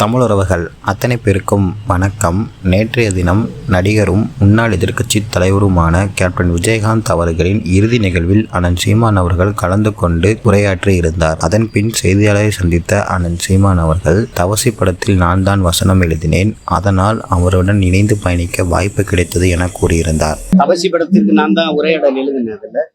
தமிழுறவுகள் அத்தனை பேருக்கும் வணக்கம். நேற்றைய தினம் நடிகரும் முன்னாள் எதிர்க்கட்சி தலைவருமான கேப்டன் விஜயகாந்த் அவர்களின் இறுதி நிகழ்வில் அண்ணன் சீமான் அவர்கள் கலந்து கொண்டு உரையாற்றி இருந்தார். அதன் பின் செய்தியாளரை சந்தித்த அண்ணன் சீமான் அவர்கள் தவசி படத்தில் நான் தான் வசனம் எழுதினேன் அதனால் அவருடன் இணைந்து பயணிக்க வாய்ப்பு கிடைத்தது என கூறியிருந்தார். அவசி படத்திற்கு நான் தான் உரையாடல்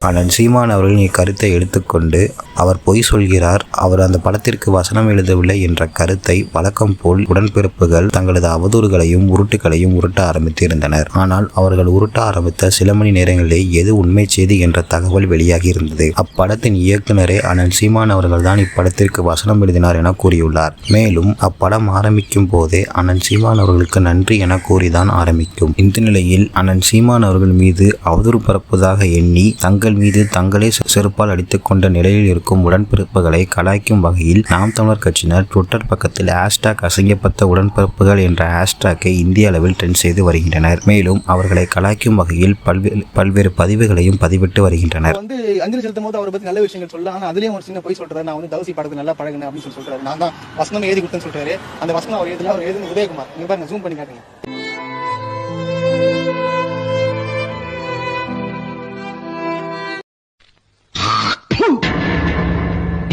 அண்ணன் சீமான் அவர்கள் இக்கருத்தை எடுத்துக்கொண்டு அவர் பொய் சொல்கிறார் அவர் அந்த படத்திற்கு வசனம் எழுதவில்லை என்ற கருத்தை வழக்கம் போல் உடன்பிறப்புகள் தங்களது அவதூறுகளையும் உருட்டுகளையும் உருட்ட ஆரம்பித்திருந்தனர். ஆனால் அவர்கள் உருட்ட ஆரம்பித்த சில மணி நேரங்களிலே எது உண்மை செய்தி என்ற தகவல் வெளியாகி இருந்தது. அப்படத்தின் இயக்குனரே அனல் சீமான் அவர்கள்தான் இப்படத்திற்கு வசனம் எழுதினார் என கூறியுள்ளார். மேலும் அப்படம் ஆரம்பிக்கும் போதே அண்ணன் சீமான் அவர்களுக்கு நன்றி என கூறிதான் ஆரம்பிக்கும். இந்த நிலையில் அண்ணன் சீமான் அவர்கள் மீது அவதூறு பரப்புவதாக எண்ணி தங்கள் மீது தங்களே செருப்பால் அடித்துக் கொண்ட நிலையில் இருக்கும் உடன்பிறப்புகளை கலாய்க்கும் வகையில் நாம் தமிழர் கட்சியினர் ட்விட்டர் பக்கத்தில் ஹேஷ்டாக் அசிங்கப்பட்ட உடன்பிறப்புகள் என்ற ஹேஷ்டாக்கை இந்திய அளவில் ட்ரெண்ட் செய்து வருகின்றனர். மேலும் அவர்களை கலாய்க்கும் வகையில் பல்வேறு பல்வேறு பதிவுகளையும் பதிவிட்டு வருகின்றனர். வந்து அஞ்சலி செலுத்தும் போது அவரை பத்தி நல்ல விஷயங்கள் சொல்லலாம். ஆனா அதுலயும் ஒரு சின்ன போய் சொல்றாரு. நான் வந்து தவசி படத்துக்கு நல்லா பழகினேன் அப்படின்னு சொல்லி சொல்றாரு. நான் தான் வசனம் எழுதி கொடுத்தேன்னு சொல்றாரு. அந்த வசனம் அவர் எழுதல. அவர் எழுதுன உதயகுமார். நீங்க பாருங்க ஜூம் பண்ணி காட்டுங்க.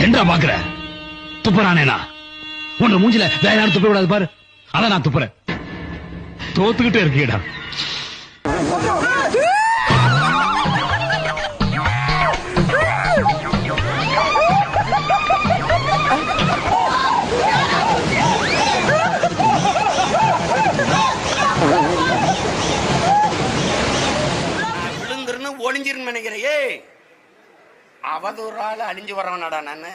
என்ன பாக்குற? துப்புறானேனா உன்னை மூஞ்சில வேற யாரும் துப்ப விடாது பாரு. அதான் நான் துப்புறேன். தோத்துக்கிட்டே இருக்கீடா ஒளிஞ்சிருன்னு நினைக்கிறேன். ஏய் அவதூறால அழிஞ்சு வரவனாடா நானு.